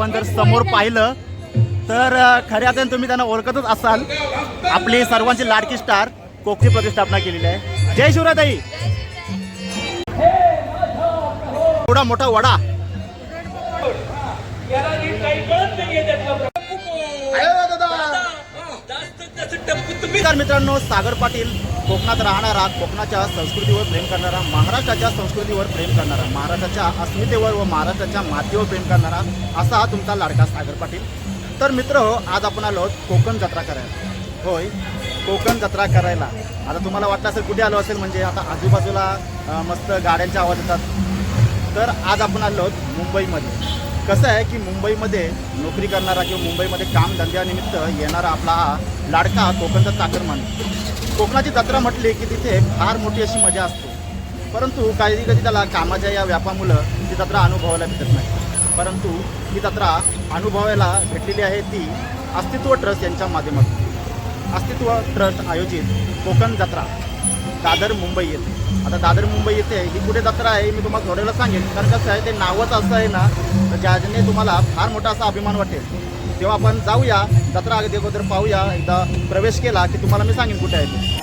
पण जर समोर पाहिलं तर खऱ्या अर्थाने तुम्ही त्यांना ओळखतच असाल. आपली सर्वांची लाडकी स्टार कोकणी प्रतिष्ठापना केलेली आहे. जय शिवराताई! एवढा मोठा वडा. मित्रांनो सागर पाटील कोकणात राहणारा कोकणाच्या संस्कृतीवर प्रेम करणारा महाराष्ट्राच्या संस्कृतीवर प्रेम करणारा महाराष्ट्राच्या अस्मितेवर व महाराष्ट्राच्या मातीवर प्रेम करणारा असा हा तुमचा लाडका सागर पाटील. तर मित्र हो आज आपण आलो आहोत कोकण जत्रा करायला. होय कोकण जत्रा करायला. आता तुम्हाला वाटलं असेल कुठे आलो असेल म्हणजे आता आजूबाजूला मस्त गाड्यांचे आवाज येतात. तर आज आपण आलो आहोत मुंबईमध्ये. कसं आहे की मुंबईमध्ये नोकरी करणारा किंवा मुंबईमध्ये काम धंद्यानिमित्त येणारा आपला हा लाडका कोकणचा चाकरमान कोकणाची जत्रा म्हटली की तिथे फार मोठी अशी मजा असते. परंतु काही कधी त्याला कामाच्या या व्यापामुळं ती जत्रा अनुभवायला भेटत नाही. परंतु ही जत्रा अनुभवायला भेटलेली आहे ती अस्तित्व ट्रस्ट यांच्या माध्यमातून. अस्तित्व ट्रस्ट आयोजित कोकण जत्रा दादर मुंबई येथे. आता दादर मुंबई येथे ही कुठे जत्रा आहे मी तुम्हाला थोड्याला सांगेन. कारण कसं आहे ते नावच असं आहे ना तर ज्याने तुम्हाला फार मोठा असा अभिमान वाटेल. तेव्हा आपण जाऊया जत्रा अगोदर पाहूया एकदा प्रवेश केला की तुम्हाला मी सांगेन कुठे आहे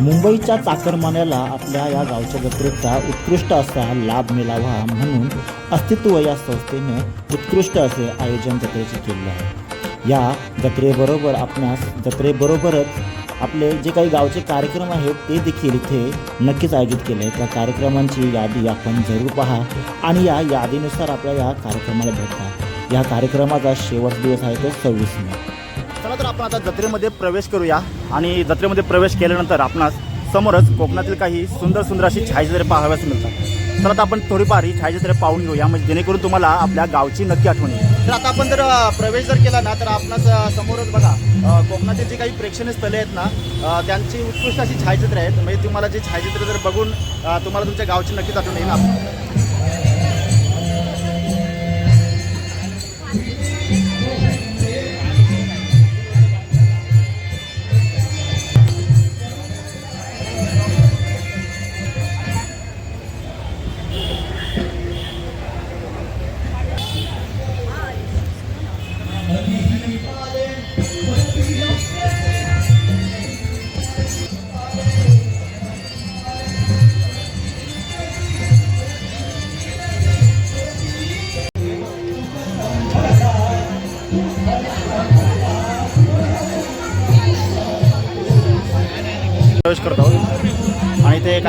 मुंबईच्या चाकरमान्याला आपल्या या गावच्या जत्रेचा उत्कृष्ट असा लाभ मिळावा म्हणून अस्तित्व या संस्थेने उत्कृष्ट असे आयोजन जत्रेचे केले आहे. या जत्रेबरोबर आपणास जत्रेबरोबरच आपले जे काही गावचे कार्यक्रम आहेत ते देखील इथे नक्कीच आयोजित केले आहेत. त्या कार्यक्रमांची यादी आपण जरूर पहा आणि या यादीनुसार आपल्या या कार्यक्रमाला भेटतात या कार्यक्रमाचा शेवट दिवस आहे तो सव्वीस मे. चला तर आपण आता जत्रेमध्ये प्रवेश करूया. आणि जत्रेमध्ये प्रवेश केल्यानंतर आपणास समोरच कोकणातील काही सुंदर सुंदर अशी छायाचित्रे पाहाव्यास मिळतात. तर आता आपण थोडीफार ही छायाचित्रे पाहून घेऊया. म्हणजे जेणेकरून तुम्हाला आपल्या गावची नक्की आठवण येईल. तर आता आपण जर प्रवेश जर केला ना तर आपणास समोरच बघा कोकणातील जी काही प्रेक्षणीय स्थळे आहेत ना त्यांची उत्कृष्ट अशी छायाचित्रे आहेत. म्हणजे तुम्हाला जी छायाचित्र जर बघून तुम्हाला तुमच्या गावची नक्कीच आठवण येईल. आपण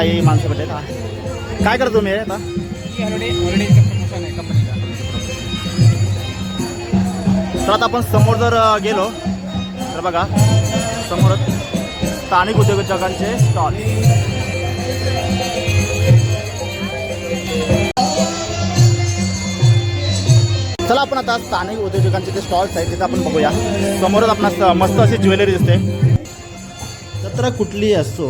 काही माणसं भेटले हा. काय करतो तुम्ही आता? तर आता आपण समोर जर गेलो तर बघा समोरच स्थानिक उद्योजकांचे स्टॉल चला आपण आता स्थानिक उद्योजकांचे जे स्टॉल्स आहेत तिथे आपण बघूया. समोरच आपण मस्त अशी ज्वेलरी दिसते. जत्रा कुठलीही असो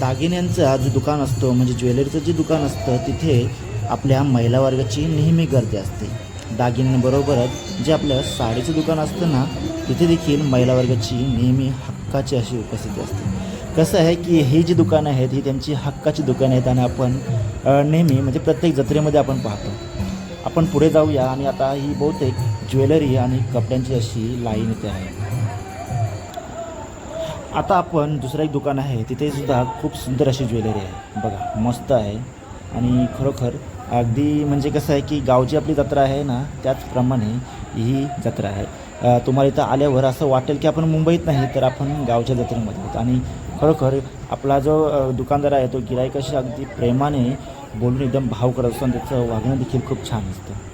दागिन्यांचा जो दुकान असतो म्हणजे ज्वेलरीचं जे दुकान असतं तिथे आपल्या महिला वर्गाची नेहमी गर्दी असते. दागिन्यांबरोबरच जे आपलं साडीचं दुकान असतं ना तिथे देखील महिला वर्गाची नेहमी हक्काची अशी उपस्थिती असते. कसं आहे की ही जी दुकानं आहेत ही त्यांची हक्काची दुकानं आहेत आणि आपण नेहमी म्हणजे प्रत्येक जत्रेमध्ये आपण पाहतो. आपण पुढे जाऊया आणि आता ही बहुतेक ज्वेलरी आणि कपड्यांची अशी लाईन इथे आहे. आता आपण दुसरं एक दुकान आहे तिथे सुद्धा खूप सुंदर अशी ज्वेलरी आहे. बघा मस्त आहे. आणि खरोखर अगदी म्हणजे कसं आहे की गावची आपली जत्रा आहे ना त्याचप्रमाणे ही जत्रा आहे. तुम्हाला इथं आल्यावर असं वाटेल की आपण मुंबईत नाही तर आपण गावच्या जत्रेमध्ये आहोत. आणि खरोखर आपला जो दुकानदार आहे तो गिरायकाशी अगदी प्रेमाने बोलून एकदम भाव करत असतो आणि त्याचं वागणं देखील खूप छान असतं.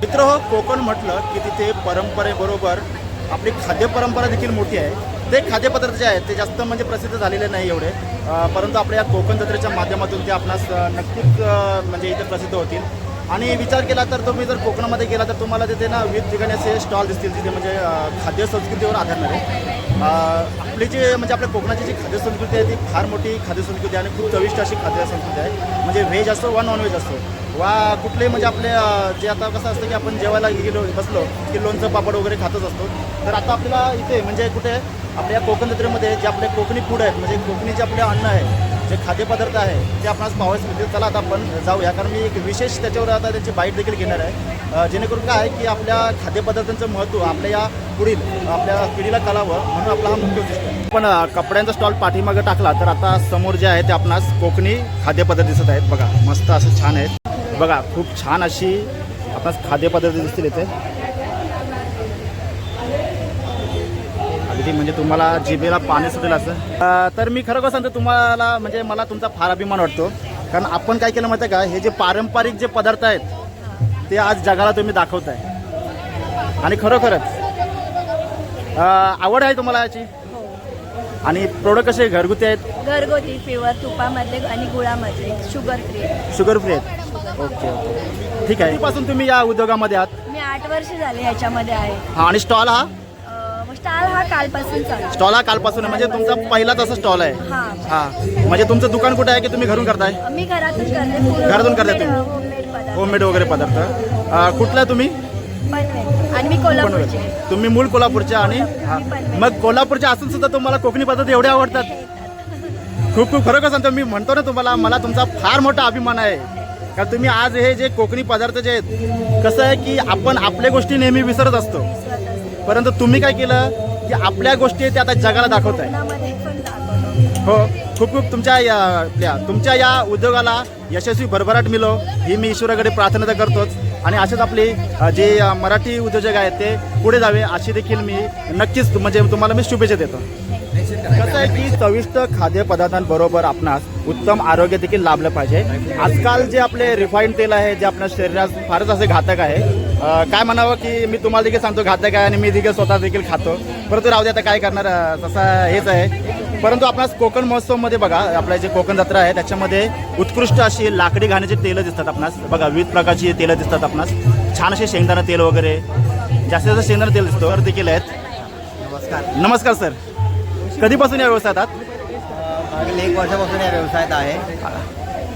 मित्र हो कोकण म्हटलं की तिथे परंपरेबरोबर आपली खाद्य परंपरा देखील मोठी आहे. ते खाद्यपदार्थ जे आहेत ते जास्त म्हणजे प्रसिद्ध झालेले नाही एवढे. परंतु आपल्या या कोकण जत्रेच्या माध्यमातून ते आपणास नक्कीच म्हणजे इथे प्रसिद्ध होतील. आणि विचार केला तर तुम्ही जर कोकणामध्ये गेला तर तुम्हाला तिथे ना विविध ठिकाणी असे स्टॉल दिसतील तिथे म्हणजे खाद्य संस्कृतीवर आधारणारे आपली जी म्हणजे आपल्या कोकणाची जी खाद्य संस्कृती आहे ती फार मोठी खाद्य संस्कृती आहे आणि खूप चविष्ट अशी खाद्य संस्कृती आहे. म्हणजे व्हेज असो वा नॉनव्हेज असो वा कुठलेही म्हणजे आपले जे आता कसं असतं की आपण जेवायला गेलो बसलो की लोणचं पापड वगैरे खातच असतो. तर आता आपल्याला इथे म्हणजे कुठे आपल्या कोकण जत्रेमध्ये जे आपले कोकणी फूड आहेत म्हणजे कोकणी जे आपले अन्न आहे जे खाद्यपदार्थ आहे ते आपणास पाहावयास मिळतील चला आता आपण जाऊया. कारण मी एक विशेष त्याच्यावर आता त्याची बाईट देखील घेणार आहे. जेणेकरून काय आहे की आपल्या खाद्यपदार्थांचं महत्त्व आपल्या या पुढील आपल्या पिढीला कळावं म्हणून आपला हा मुख्य उद्देश आहे. पण कपड्यांचा स्टॉल पाठीमागे टाकला तर आता समोर जे आहे ते आपणास कोकणी खाद्यपदार्थ दिसत आहेत. बघा मस्त असं छान आहेत. बघा खूप छान अशी आपणास खाद्यपदार्थ दिसतील इथे. अगदी म्हणजे तुम्हाला जिभेला पाणी सुटेल असं. तर मी खरं सांगतो तुम्हाला म्हणजे मला तुमचा फार अभिमान वाटतो. कारण आपण काय केलं माहिती आहे का हे जे पारंपरिक जे पदार्थ आहेत ते आज जगाला तुम्ही दाखवताय. आणि खरोखरच आवड आहे तुम्हाला याची? आणि प्रोडक्ट कसे घरगुती आहेत? घरगुती प्युअर तुपामधले आणि गुळामधले शुगर फ्री शुगर फ्री आहेत. ओके ओके ठीक आहे. पासून तुम्ही या उद्योगामध्ये आहात? मी आठ वर्ष झाले ह्याच्यामध्ये आहे. हा आणि स्टॉल हा? अं, स्टॉल हा कालपासून चालू स्टॉल हा कालपासून आहे. म्हणजे तुमचा पहिलाच असा स्टॉल आहे. हा. हा. म्हणजे तुमचं दुकान कुठे आहे की तुम्ही घरून करताय? मी घरातून करते. घरातून करता तुम्ही? होममेड पदार्थ. होममेड वगैरे पदार्थ. अ, कुठला आहे तुम्ही? पनवेल आणि मी कोल्हापूरचे. तुम्ही मूळ कोल्हापूरच्या आणि हा. मग कोल्हापूरच्या असून सुद्धा तुम्हाला कोकणी पद्धत एवढे आवडतात. खूप खूप खरोखर सांगतो मी म्हणतो ना तुम्हाला मला तुमचा फार मोठा अभिमान आहे. कारण तुम्ही आज हे जे कोकणी पदार्थ जे आहेत कसं आहे की आपण आपल्या गोष्टी नेहमी विसरत असतो. परंतु तुम्ही काय केलं की आपल्या गोष्टी आहेत त्या आता जगाला दाखवताय. कोकणामध्ये पण दाखवतो. हो. खूप खूप तुमच्या या आपल्या तुमच्या या उद्योगाला यशस्वी भरभराट मिलो ही मी ईश्वराकडे प्रार्थना तर करतोच. आणि असेच आपले जे मराठी उद्योजक आहेत ते पुढे जावे अशी देखील मी नक्कीच म्हणजे तुम्हाला मी शुभेच्छा देतो. कसं आहे की चविष्ट खाद्यपदार्थांबरोबर आपणास उत्तम आरोग्य देखील लाभलं पाहिजे. आजकाल जे आपले रिफाईंड तेल आहे जे आपल्या शरीरात फारच असे घातक आहे. काय म्हणावं की मी तुम्हाला देखील सांगतो घातक आहे आणि मी देखील स्वतः देखील खातो. परंतु राहू दे आता काय करणार तसा तसं हेच आहे. परंतु आपणास कोकण महोत्सवमध्ये बघा आपल्या जे कोकण जत्रा आहे त्याच्यामध्ये उत्कृष्ट अशी लाकडी घाण्याची तेलं दिसतात आपणास. बघा विविध प्रकारची तेलं दिसतात आपणास. छान असे शेंगदाणा तेल वगैरे. जास्तीत जास्त शेंगदाणा तेल दिसतो. तर देखील आहेत. नमस्कार. नमस्कार सर. कधीपासून या व्यवसायात आहात? मागील एक वर्षापासून या व्यवसायात आहे.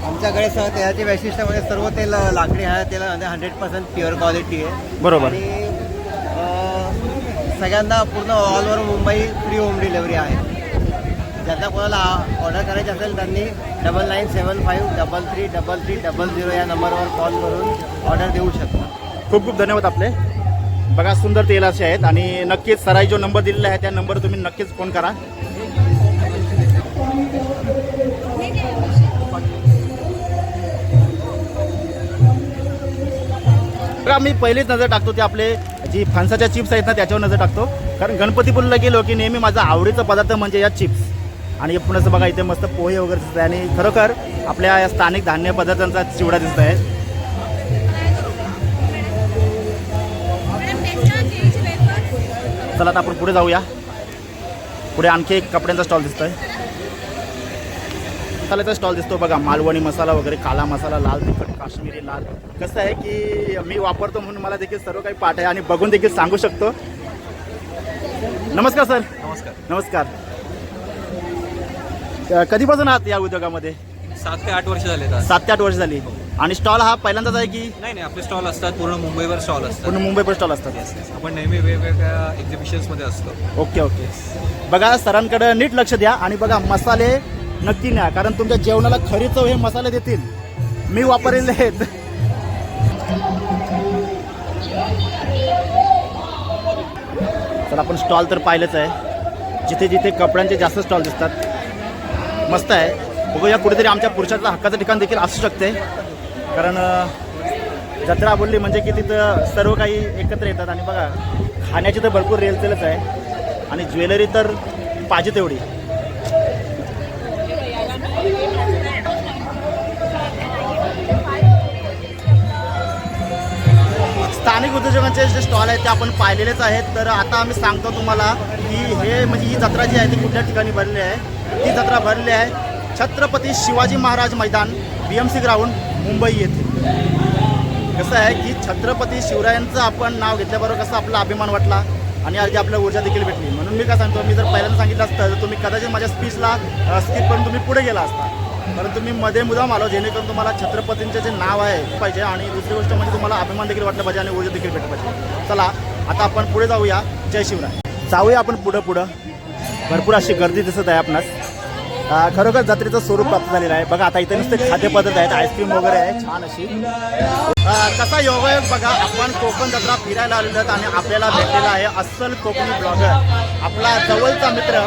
आमच्याकडे स तेलाची वैशिष्ट्य म्हणजे सर्व तेल लाकडी आहे तेल हंड्रेड पर्सेंट प्युअर क्वालिटी आहे. बरोबर. आणि सगळ्यांना पूर्ण all over Mumbai free home delivery आहे. ज्यांना कोणाला ऑर्डर करायची असेल त्यांनी double nine seven five double three double three double zero या नंबरवर कॉल करून ऑर्डर देऊ शकता. खूप खूप धन्यवाद आपले. बघा सुंदर तेल असे आहेत आणि नक्कीच सराई जो नंबर दिलेला आहे त्या नंबर तुम्ही नक्कीच फोन करा. बघा मी पहिलीच नजर टाकतो ते आपले जी फणसाच्या चिप्स आहेत ना त्याच्यावर नजर टाकतो. कारण गणपतीपुरीला गेलो की नेहमी माझा आवडीचा पदार्थ म्हणजे या चिप्स आणि पुन्हा बघा इथे मस्त पोहे वगैरे दिसत आहे. आणि खरोखर आपल्या या स्थानिक धान्य पदार्थांचा चिवडा दिसत आहे. चला आता आपण पुढे जाऊया. पुढे आणखी एक कपड्यांचा स्टॉल दिसतोय. मसाल्याचा स्टॉल दिसतो बघा मालवणी मसाला वगैरे काला मसाला लाल तिखट काश्मीरी लाल. कसं आहे की मी वापरतो म्हणून मला देखील सर्व काही पाठ आहे आणि बघून देखील सांगू शकतो. नमस्कार सर. नमस्कार. नमस्कार. कधीपासून आहात या उद्योगामध्ये? सात ते आठ वर्ष झाले आता. सात ते आठ वर्ष झाली. आणि स्टॉल हा पहिल्यांदाच आहे की? नाही नाही आपले स्टॉल असतात पूर्ण मुंबईवर स्टॉल असतात. पूर्ण मुंबईपर स्टॉल असतात. आपण नेहमी वेगवेगळ्या एक्झिबिशन्समध्ये असतो. Okay okay. बघा सरांकडे नीट लक्ष द्या आणि बघा मसाले नक्की न्या कारण तुमच्या जेवणाला खरी चव हे मसाले देतील. मी वापरलेले आहेत तर आपण स्टॉल तर पाहिलंच आहे. जिथे जिथे कपड्यांचे जास्त स्टॉल दिसतात मस्त आहे. बघूया कुठेतरी आमच्या पुरुषातला हक्काचं ठिकाण देखील असू शकते. कारण जत्रा बोलली म्हणजे की तिथं सर्व काही एकत्र येतात आणि बघा खाण्याची तर भरपूर रेलचेलच आहे. आणि ज्वेलरी तर पाहिजे तेवढी. स्थानिक उद्योजकांचे जे स्टॉल आहेत ते आपण पाहिलेलेच आहेत. तर आता आम्ही सांगतो तुम्हाला की हे म्हणजे ही जत्रा जी आहे ती कुठल्या ठिकाणी भरली आहे? ती जत्रा भरली आहे. Chhatrapati Shivaji Maharaj Maidan B M C ground Mumbai येथे. कसं आहे की छत्रपती शिवरायांचं आपण नाव घेतल्याबरोबर कसं आपला अभिमान वाटला आणि अगदी आपल्याला ऊर्जा देखील भेटली. म्हणून मी काय सांगतो मी जर पहिल्यांदा सांगितलं असतं तर तुम्ही कदाचित माझ्या स्पीचला स्किप करून तुम्ही पुढे गेला असता. परंतु मी मध्ये मुदाम आलो जेणेकरून तुम्हाला छत्रपतींचे जे नाव आहे पाहिजे. आणि दुसरी गोष्ट म्हणजे तुम्हाला अभिमान देखील वाटलं पाहिजे आणि ऊर्जा देखील भेटलं पाहिजे. चला आता आपण पुढे जाऊया. जय शिवराय. जाऊया आपण पुढं पुढं भरपूर अशी गर्दी दिसत आहे आपणास. खरोखर जत्रेचं स्वरूप प्राप्त झालेलं आहे. बघा आता इथे नुसते खाद्यपदार्थ आहेत आईस्क्रीम वगैरे आहे छान अशी. कसा योगायोग बघा आपण कोकण जत्रा फिरायला आलेलो आहेत आणि आपल्याला भेटलेला आहे अस्सल कोकणी ब्लॉगर आपला जवळचा मित्र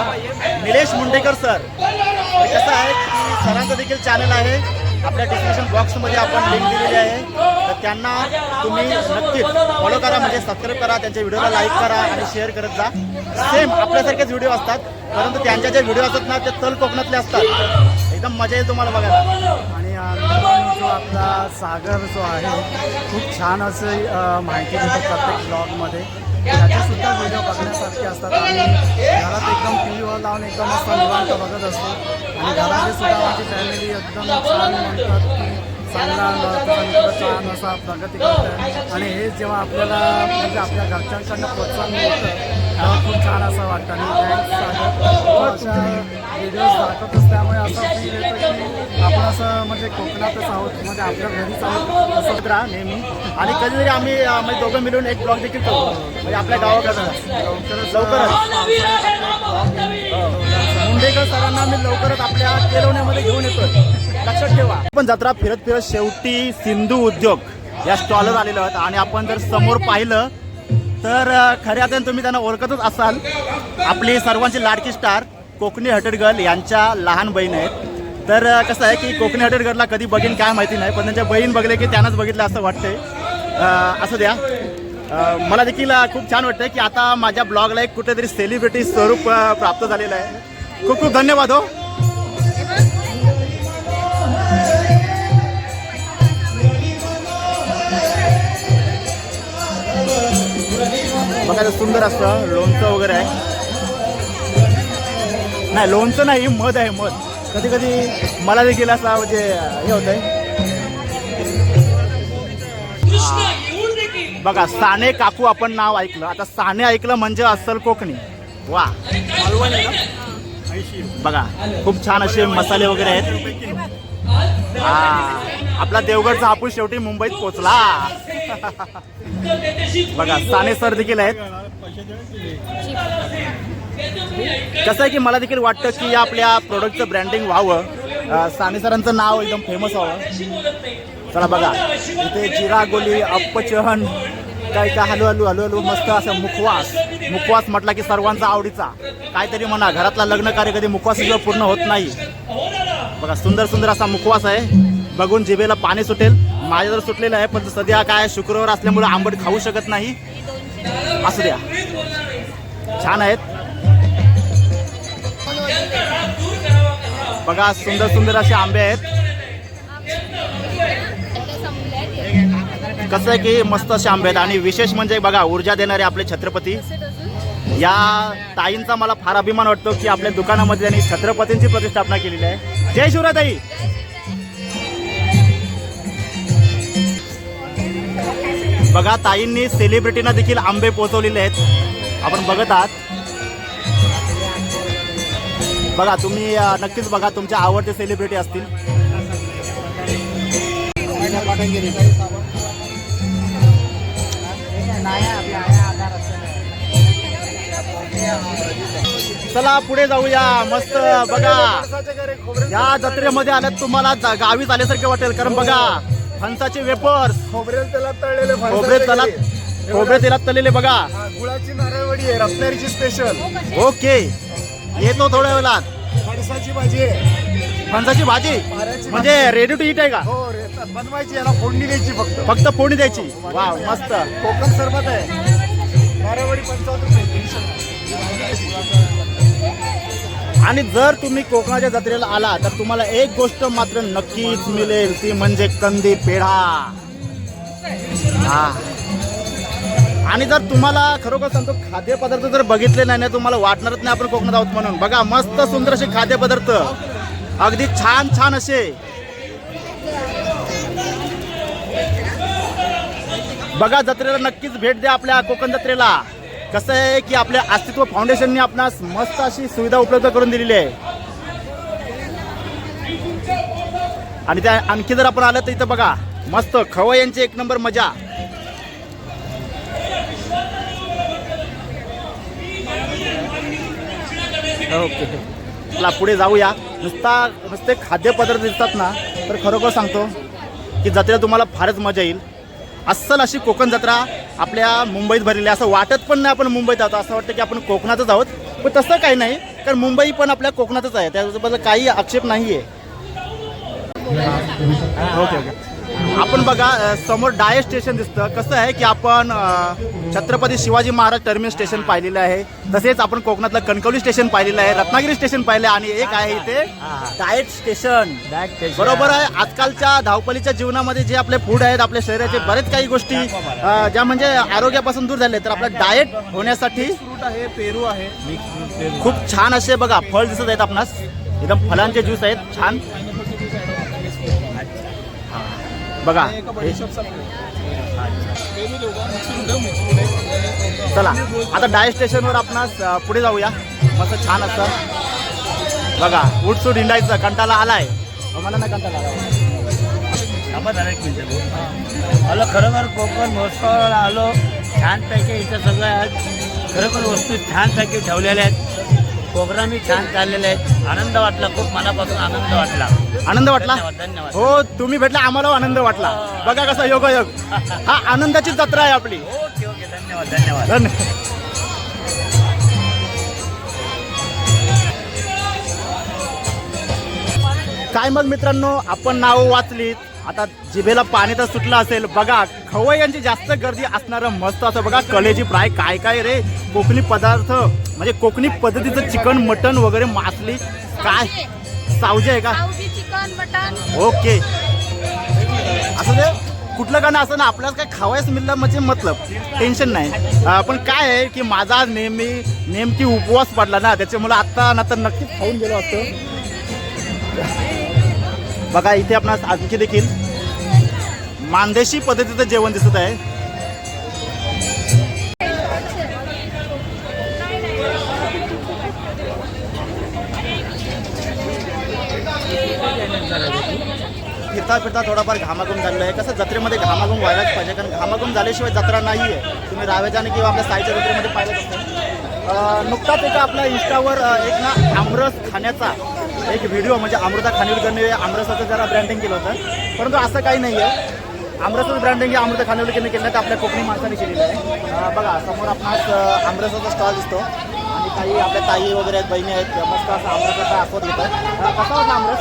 निलेश मुंडेकर सर. कसं आहे की सरांचं देखील चॅनल आहे. आपल्या डिस्क्रिप्शन बॉक्समध्ये आपण लिंक दिलेली आहे. तर त्यांना तुम्ही नक्कीच फॉलो करा म्हणजे सबस्क्राईब करा त्यांच्या व्हिडिओला लाईक करा आणि शेअर करत जा. सेम आपल्यासारखेच व्हिडिओ असतात परंतु त्यांच्या ज्या व्हिडिओ असतात ना ते तल कोकणातले असतात. एकदम मजा येईल तुम्हाला बघायला. आणि जो आपला सागर जो आहे खूप छान असं माहिती देतो प्रत्येक ब्लॉगमध्ये त्याचेसुद्धा व्हिडिओ बघण्यासारखे असतात. आणि घरात एकदम टी व्हीवर लावून एकदम मस्त निवांत बघत असतो. आणि घरातले सुद्धा माझी फॅमिली एकदम छान म्हणतात की चांगला छान असा प्रगती करतात आणि हे जेव्हा आपल्याला म्हणजे आपल्या घरच्यांकडनं प्रोत्साहन मिळतं मला खूप छान असं वाटतं आणि व्हिडिओज दाखवतच त्यामुळे असं फील येतं की आपण असं म्हणजे कोकणातच आहोत म्हणजे आपल्या घरीच आहोत. असं राहा नेहमी. आणि कधीतरी आम्ही म्हणजे दोघं मिळून एक ब्लॉग देखील करतो. म्हणजे आपल्या गावाकडं लवकरच. मुंडेकर सरांना मी लवकरच आपल्या केलवण्यामध्ये घेऊन येतो लक्षात ठेवा. आपण जत्रा फिरत फिरत शेवटी सिंधू उद्योग या स्टॉलवर आलेलो आहोत. आणि आपण जर समोर पाहिलं तर खऱ्या अर्थाने तुम्ही त्यांना ओळखतच असाल. आपली सर्वांची लाडकी स्टार कोकणी हटेड गर्ल यांच्या लहान बहीण आहेत. तर कसं आहे की कोकणी हटेड गर्लला कधी बघीन काय माहिती नाही पण त्यांच्या बहीण बघले की त्यांनाच बघितलं असं वाटतंय असं द्या. मला देखील खूप छान वाटतं की आता माझ्या ब्लॉगला एक कुठेतरी सेलिब्रिटी स्वरूप प्राप्त झालेलं आहे. खूप खूप धन्यवाद हो. बघायला सुंदर असतं लोणचं वगैरे आहे. नाही लोणचं नाही मध आहे मध. कधी कधी मला देखील असा म्हणजे हे होत आहे बघा साने काकू आपण नाव ऐकलं. आता साने ऐकलं म्हणजे अस्सल कोकणी. वा. बघा खूप छान असे मसाले वगैरे आहेत. आपला देवगडचा हापूस शेवटी मुंबईत पोचला. बघा साने सर देखील आहेत. कसं आहे की मला देखील वाटतं की या आपल्या प्रोडक्टचं ब्रँडिंग व्हावं. साने सरांचं नाव एकदम फेमस व्हावं. चला बघा इथे जिरा गोली अपचहन काय काय हलू हलू हलू हलू मस्त असं मुखवास. मुखवास म्हटला की सर्वांचा आवडीचा. काहीतरी म्हणा घरातला लग्न कार्य कधी मुखवास पूर्ण होत नाही. बघा सुंदर सुंदर असा मुखवास आहे. बघून जिभेला पाणी सुटेल. माझ्या जर सुटलेलं आहे पण सध्या काय शुक्रवार असल्यामुळे आंबट खाऊ शकत नाही. असू द्या. छान आहेत. बघा सुंदर सुंदर असे आंबे आहेत. कसं आहे की मस्त असे आंबे आहेत. आणि विशेष म्हणजे बघा ऊर्जा देणारे आपले छत्रपती. या ताईंचा मला फार अभिमान वाटतो की आपल्या दुकानामध्ये त्यांनी छत्रपतींची प्रतिष्ठापना केलेली आहे. जय शिवराताई बघा ताईंनी सेलिब्रिटींना देखील आंबे पोहोचवलेले आहेत. आपण बघत आहात. बघा तुम्ही नक्कीच बघा तुमच्या आवडते सेलिब्रिटी असतील. चला पुढे जाऊया. मस्त बघा. या जत्रेमध्ये आल्यात तुम्हाला जा- गावीच आल्यासारखे वाटेल कारण बघा फणसाचे वेपर्स खोबरेल त्याला तळलेले खोबरे तेलात खोबरे तेलात तळलेले बघा. हा, गुळाची नारळवडी आहे रत्नागिरीची स्पेशल ओके. येतो थोड्या वेळात. फणसाची भाजी आहे. फणसाची भाजी? पाऱ्याची म्हणजे रेडी टू इट आहे का? हो रे बनवायची याला फोडणी द्यायची फक्त. फक्त फोडणी द्यायची? वा मस्त. कोकण सरबत आहे. नारळवडी पंचावन्न रुपये तीनशे. आणि जर तुम्ही कोकणाच्या जत्रेला आला तर तुम्हाला एक गोष्ट मात्र नक्कीच मिळेल ती म्हणजे कंदी पेढा. हा. आणि जर तुम्हाला खरोखर सांगतो खाद्यपदार्थ जर बघितले नाही ना तुम्हाला वाटणारच नाही आपण कोकणात आहोत म्हणून. बघा मस्त सुंदर असे खाद्यपदार्थ. अगदी छान छान असे. बघा जत्रेला नक्कीच भेट द्या आपल्या कोकण जत्रेला. कसं आहे की आपल्या अस्तित्व फाउंडेशनने आपणास मस्त अशी सुविधा उपलब्ध करून दिलेली आहे. आणि त्या आणखी जर आपण आलं तर इथं बघा मस्त खवय यांची एक नंबर मजा. ओके. चला पुढे जाऊया. नुसता नुसते खाद्यपदार्थ दिसतात ना तर खरोखर सांगतो की जत्रेला तुम्हाला फारच मजा येईल. अस्सल अशी कोकण जत्रा आपल्या मुंबईत भरलेले असं वाटत पण नाही आपण मुंबईत आहोत. असं वाटतं की आपण कोकणातच आहोत. पण तसं काही नाही कारण मुंबई पण आपल्या कोकणातच आहे. त्याबद्दल काही आक्षेप नाही आहे ओके ओके. आपण बघा समोर डाय स्टेशन दिसतं. कसं आहे की आपण छत्रपती शिवाजी महाराज टर्मिनल स्टेशन पाहिलेलं आहे. तसेच आपण कोकणातलं कणकवली स्टेशन पाहिलेलं आहे रत्नागिरी स्टेशन पाहिलं आणि एक आहे इथे डायट स्टेशन. बरोबर आहे. आजकालच्या धावपळीच्या जीवनामध्ये जे आपले फूड आहेत आपल्या शरीराचे बरेच काही गोष्टी ज्या म्हणजे आरोग्यापासून दूर झाले तर आपलं डाएट होण्यासाठी फ्रूट आहे पेरू आहे खूप छान असे बघा फळ दिसत आहेत आपणास. एकदम फळांचे ज्यूस आहेत छान. बघा. हे- चला आता डाय स्टेशनवर आपणास अ, पुढे जाऊया. मस्त छान असतं बघा उठसूट हिंडायचं कंटाला आलाय. अहो, मला नाही कंटाला आलाय. आलो खरोखर कोकण महोत्सवाला आलो. छानपैकी इथं सगळं आज खरोखर वस्तू छानपैकी ठेवलेल्या आहेत. प्रोग्रामही छान चाललेले आहेत. आनंद वाटला खूप मनापासून आनंद वाटला. आनंद वाटला? धन्यवाद धन्यवाद. हो तुम्ही भेटला आम्हाला आनंद वाटला. बघा कसा योगायोग. हा आनंदाची जत्रा आहे आपली. ओके ओके धन्यवाद धन्यवाद. धन्यवाद काय मग मित्रांनो आपण नाव वाचलीत. आता जिभेला पाणी तर सुटलं असेल. बघा खवय्यांची जास्त गर्दी असणारं मस्त असं बघा कलेजी फ्राय काय काय रे? कोकणी पदार्थ म्हणजे कोकणी पद्धतीचं चिकन मटन वगैरे मासली. काय? सावजी आहे का? Chicken mutton. ओके. असं ते कुठलं गाणं असं ना आपल्याला काय खावायच मिळलं म्हणजे मतलब. टेन्शन नाही. पण काय आहे की माझा नेहमी नेमकी उपवास पडला ना त्याच्यामुळे आत्ता ना तर नक्कीच खाऊन गेलो असतो. बघा इथे आपणास आणखी देखील मानदेशी पद्धतीचं जेवण दिसत आहे. फिरता फिरता थोडाफार घामाघूम झालेलं आहे. कसं जत्रेमध्ये घामाघूम व्हायलाच पाहिजे कारण घामाघूम झाल्याशिवाय जत्रा नाही आहे तुम्ही रावेजाने किंवा आपल्या साईच्या जत्रेमध्ये पाहिलं असतं. नुकताच एका आपल्या इंस्टावर एक ना आमरस खाण्याचा एक व्हिडिओ म्हणजे अमृता खानिवडकरने आमरसाचं जरा ब्रँडिंग केलं होतं. परंतु असं काही नाही आहे आमरसाचं ब्रँडिंग हे अमृता खानिवडकरने केलं तर आपल्या कोकणी माणसाने केलेलं आहे. बघा समोर आपणास आमरसाचा स्टॉल दिसतो. आणि काही आपल्या ताई वगैरे आहेत बहिणी आहेत मस्त असं आमरसाचा आस्वाद घेतात कसा होता आमरस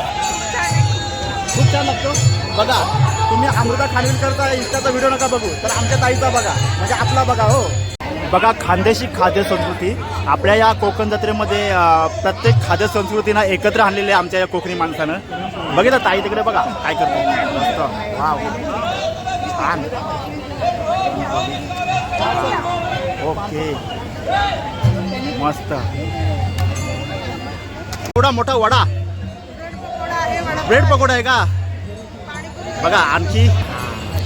खूप छान लागतो. बघा तुम्ही अमृता खानविलकरचा इंस्टाचा व्हिडिओ नका बघू तर आमच्या ताईचा बघा. म्हणजे आपला बघा हो. बघा खानदेशी खाद्य संस्कृती. आपल्या या कोकण जत्रेमध्ये प्रत्येक खाद्य संस्कृतीनं एकत्र आणलेली आहे आमच्या या कोकणी माणसानं. बघितलं ताई तिकडे बघा काय करतो. मस्त. वाव. छान. ओके. मस्त. एवढा मोठा वडा. ब्रेड पकोडा आहे का? बघा आणखी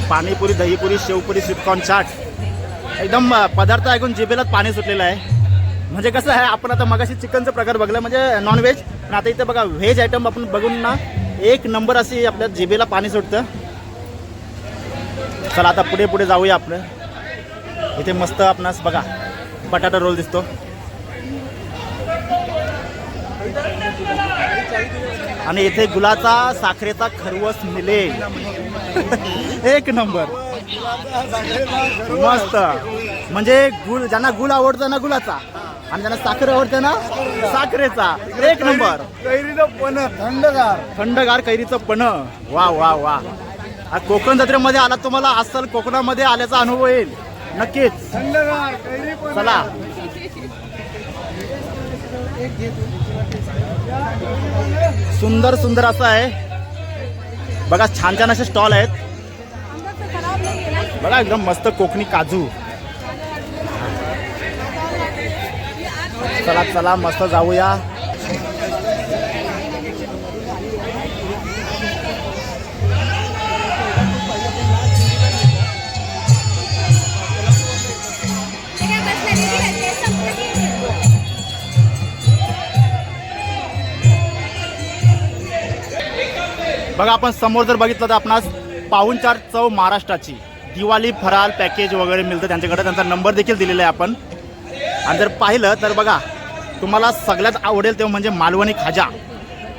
पाणीपुरी दहीपुरी शेवपुरी स्वीटकॉर्न चाट. एकदम पदार्थ ऐकून जिभेलाच पाणी सुटलेलं आहे. म्हणजे कसं आहे आपण आता मगाशी चिकनचा प्रकार बघला म्हणजे नॉनव्हेज पण आता इथे बघा व्हेज आयटम आपण बघून ना एक नंबर अशी आपल्या जिबेला पाणी सुटतं. चला आता पुढे पुढे जाऊया आपलं. इथे मस्त आपणास बघा बटाटा रोल दिसतो. आणि इथे गुलाचा साखरेचा खरवस मिले एक नंबर मस्त. म्हणजे गुळ ज्यांना गुळ आवडतं ना गुलाचा. आणि ज्यांना साखर आवडतं ना साखरेचा. एक नंबर. कैरीचं पण थंडगार. थंडगार कैरीचं पण. वा वा वा. कोकण जत्रेमध्ये आला तुम्हाला अस्सल कोकणामध्ये आल्याचा अनुभव येईल. नक्कीच. थंडगार कैरी चला. सुंदर सुंदर असं आहे. बघा छान छान असे स्टॉल आहेत. बघा एकदम मस्त कोकणी काजू. चला चला मस्त जाऊया. बघा आपण समोर जर बघितलं तर आपणास पाहुणचार चव महाराष्ट्राची. दिवाळी फराल पॅकेज वगैरे मिळतं त्यांच्याकडे. त्यांचा नंबर देखील दिलेला आहे आपण. आणि जर पाहिलं तर बघा तुम्हाला सगळ्यात आवडेल ते म्हणजे मालवणी खाजा.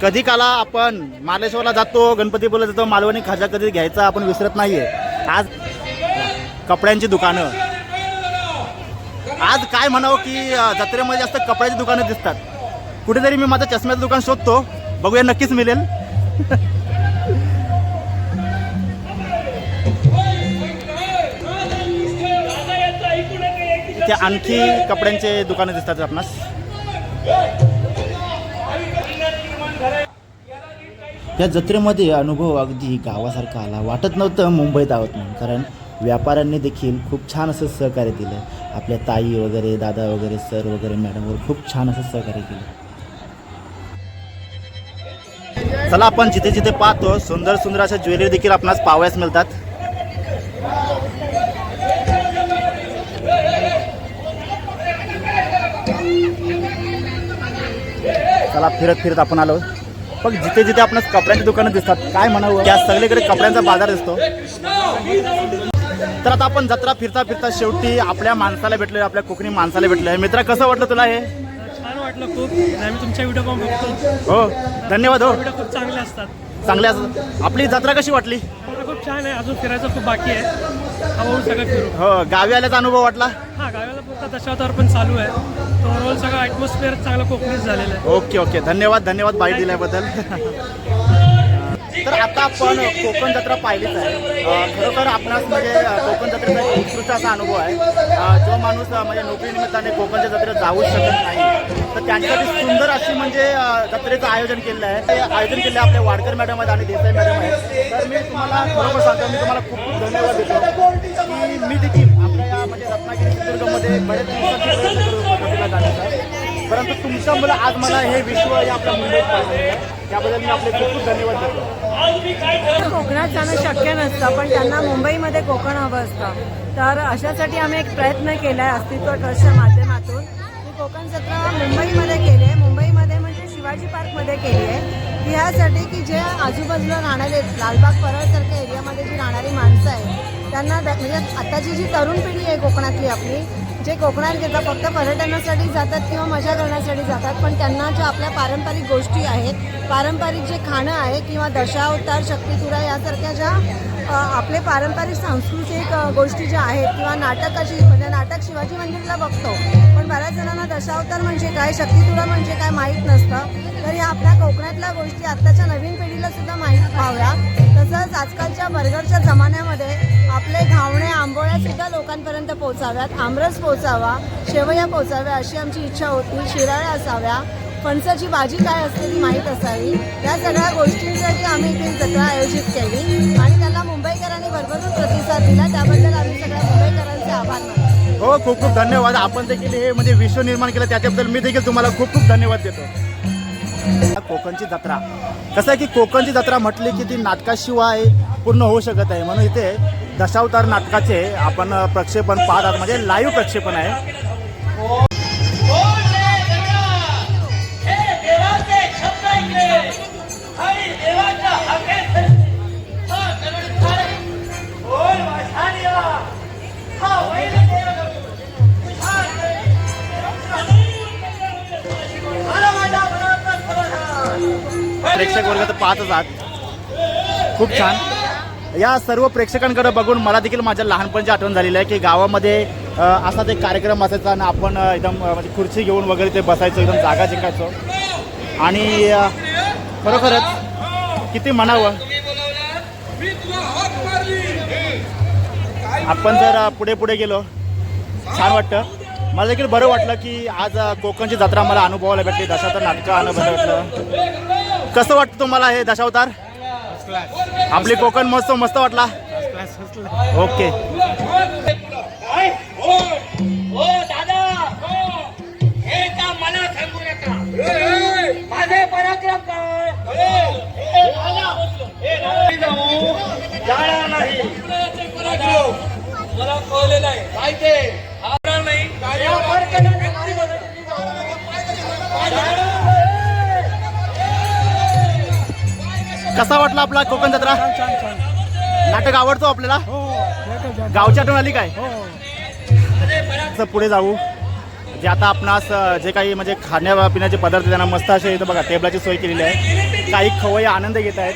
कधी काला आपण मालेश्वरला जातो गणपतीपुरला जातो मालवणी खाजा कधी घ्यायचा आपण विसरत नाहीये. आज कपड्यांची दुकानं. आज काय म्हणावं की जत्रेमध्ये जास्त कपड्याची दुकानं दिसतात. कुठेतरी मी माझं चष्म्याचं दुकान शोधतो. बघूया नक्कीच मिळेल. इथे आणखी कपड्यांचे दुकानं दिसतात आपणास. या जत्रेमध्ये अनुभव अगदी गावासारखा आला. वाटत नव्हतं मुंबईत आहोत म्हणून कारण व्यापाऱ्यांनी देखील खूप छान असं सहकार्य दिलं आपल्या ताई वगैरे दादा वगैरे सर वगैरे मॅडम वगैरे खूप छान असं सहकार्य केलं. चला आपण जिथे जिथे पाहतो सुंदर सुंदर अशा ज्वेलरी देखील आपणास पाहावयास मिळतात. चला फिरत फिरत आपण आलो. पण जिथे जिथे आपणास कपड्यांची दुकानं दिसतात काय म्हणावं? त्या सगळीकडे कपड्यांचा बाजार दिसतो. तर आता आपण जत्रा फिरता फिरता शेवटी आपल्या माणसाला भेटले आपल्या कोकणी माणसाला भेटले मित्रा कसं वाटलं तुला हे? छान वाटलं खूप. आम्ही तुमच्या व्हिडिओ पण बघतो. हो धन्यवाद हो. व्हिडिओ खूप चांगले असतात. चांगल्या आपली जत्रा कशी वाटली? खूप छान आहे. अजून फिरायचं खूप बाकी आहे. सगळं फिरू हो गावी आल्याचा अनुभव वाटला? हा गावाला पुरता दशावतार पण चालू आहे. ओव्हरऑल सगळं ॲटमॉस्फिअर चांगला कोकणीच झालेलं आहे. Okay okay. धन्यवाद धन्यवाद बाईट दिल्याबद्दल. तर आता आपण कोकण जत्रा पाहिलीच आहे. अं, खरोखर आपणास म्हणजे अं, कोकण जत्रेचा एक उत्कृष्ट असा अनुभव आहे. अं, जो माणूस अं, म्हणजे नोकरीनिमित्ताने कोकणच्या जत्रेत जाऊ शकत नाही. तर त्यांच्यासाठी सुंदर अशी म्हणजे अं, जत्रेचं आयोजन केलेलं आहे. ते आयोजन केले आपले वाडकर मॅडम आहेत आणि देसाई मॅडम आहेत. तर मी तुम्हाला खरोखर सांगतो मी तुम्हाला खूप खूप धन्यवाद देतो. की मी देखील आपल्या या म्हणजे रत्नागिरी सिंधुदुर्गमध्ये बरेच दिवसांचे प्रयत्न करत होतो जत्रेला जाण्याचा परंतु तुमच्यामुळे आज मला हे विश्व या आपल्या मुंबईत पाहिजे त्याबद्दल मी आपले खूप खूप धन्यवाद देतो. कोकणात जाणं शक्य नसतं पण त्यांना मुंबईमध्ये कोकण हवं असतं. तर अशासाठी आम्ही एक प्रयत्न केला आहे अस्तित्व ट्रस्टच्या माध्यमातून. मी कोकण जत्रा मुंबईमध्ये केली आहे. मुंबईमध्ये म्हणजे शिवाजी पार्कमध्ये केली आहे. की ह्यासाठी की जे आजूबाजूला राहणारे लालबाग परळसारख्या एरियामध्ये जी राहणारी माणसं आहेत त्यांना म्हणजे आताची जी तरुण पिढी आहे कोकणातली आपली जे कोकणात घेतात फक्त पर्यटनासाठी जातात किंवा मजा करण्यासाठी जातात पण त्यांना ज्या आपल्या पारंपरिक गोष्टी आहेत पारंपरिक जे खाणं आहे किंवा दशावतार शक्तितुरा यासारख्या ज्या आपले पारंपरिक सांस्कृतिक गोष्टी ज्या आहेत किंवा नाटकाची म्हणजे नाटक शिवाजी मंदिरला बघतो पण बऱ्याच जणांना दशावतार म्हणजे काय शक्तितुरा म्हणजे काय माहीत नसतं. तर या आपल्या कोकणातल्या गोष्टी आत्ताच्या नवीन पिढीला सुद्धा माहीत व्हाव्या. तसंच आजकालच्या बर्गरच्या जमान्यामध्ये आपले घावणे आंबोळ्या सुद्धा लोकांपर्यंत पोहोचाव्यात. आमरस पोहोचावा शेवया पोहोचाव्या अशी आमची इच्छा होती. शिराळ्या असाव्या. फणसाची भाजी काय असते ती माहीत असावी. या सगळ्या गोष्टींसाठी आम्ही इथे जत्रा आयोजित केली आणि त्याला मुंबईकरांनी भरभरून प्रतिसाद दिला. त्याबद्दल आम्ही सगळ्या मुंबईकरांचे आभार मानतो. हो खूप खूप धन्यवाद. आपण देखील हे म्हणजे विश्व निर्माण केलं त्याच्याबद्दल मी देखील तुम्हाला खूप खूप धन्यवाद देतो. कोकणची जत्रा. कसं आहे की कोकणची जत्रा म्हटली की ती नाटकाशिवाय पूर्ण होऊ शकत आहे म्हणून इथे दशावतार नाटकाचे आपण प्रक्षेपण पाहतात. म्हणजे लाईव्ह प्रक्षेपण आहे. प्रेक्षक वर्ग तर पाहतच आहात. खूप छान. या सर्व प्रेक्षकांकडे बघून मला देखील माझ्या लहानपणची आठवण झालेली आहे की गावामध्ये असा असाच एक कार्यक्रम असायचा आणि आपण एकदम म्हणजे खुर्ची घेऊन वगैरे ते बसायचो एकदम जागा जिंकायचो. आणि खरोखरच किती म्हणावं. आपण जर पुढे पुढे गेलो छान वाटतं. मला देखील बरं वाटलं की आज कोकणची जत्रा मला अनुभवायला भेटली तर नाटकं अनुभव भेटलं. कसं वाटतं तुम्हाला हे दशावतार? आपली कोकण महोत्सव मस्त वाटला? ओके. कसा वाटला आपला कोकण जत्रा? नाटक आवडतो आपल्याला? हो. गावच्या आठवण आली काय? हो. असं पुढे जाऊ. जे आता आपणास जे काही म्हणजे खाण्यापिण्याचे पदार्थ त्यांना मस्त असे इथं बघा टेबलाची सोय केलेली आहे. काही खवय्ये आनंद घेत आहेत.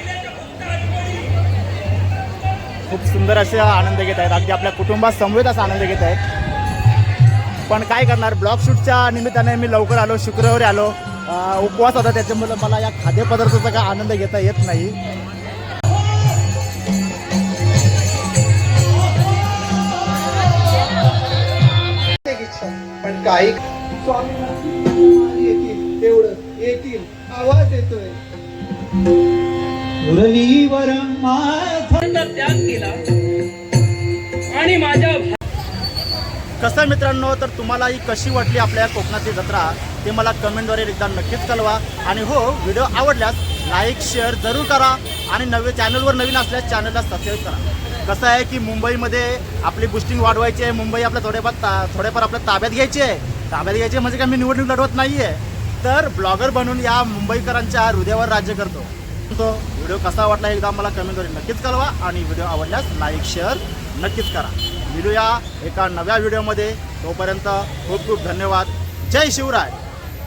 खूप सुंदर असे आनंद घेत आहेत. अगदी आपल्या कुटुंबासमवेत असा आनंद घेत आहेत. पण काय करणार? ब्लॉग शूटच्या निमित्ताने मी लवकर आलो शुक्रवारी आलो. उपवास होता त्याच्यामुळे मला या खाद्यपदार्थाचा काय आनंद घेता येत नाही. पण काही येतील तेवढं येतील आवाज येतोय. मुरलीवर कसं आहे मित्रांनो? तर तुम्हाला ही कशी वाटली आपल्या कोकणातली जत्रा ते मला कमेंटद्वारे एकदा नक्कीच कळवा. आणि हो व्हिडिओ आवडल्यास लाईक शेअर जरूर करा आणि नवे चॅनलवर नवीन असल्यास चॅनलला सबस्क्राईब करा. कसं आहे की मुंबईमध्ये आपली बुस्टिंग वाढवायची आहे मुंबई आपल्या थोडेफार ता थोडेफार आपल्या ताब्यात घ्यायची आहे. ताब्यात घ्यायची म्हणजे काय मी निवडणूक लढवत नाही आहे तर ब्लॉगर बनून या मुंबईकरांच्या हृदयावर राज्य करतो. तो व्हिडिओ कसा वाटला एकदा मला कमेंटद्वारे नक्कीच कळवा आणि व्हिडिओ आवडल्यास लाईक शेअर नक्कीच करा. मिळूया एका नव्या व्हिडिओमध्ये. तोपर्यंत खूप खूप धन्यवाद. जय शिवराय.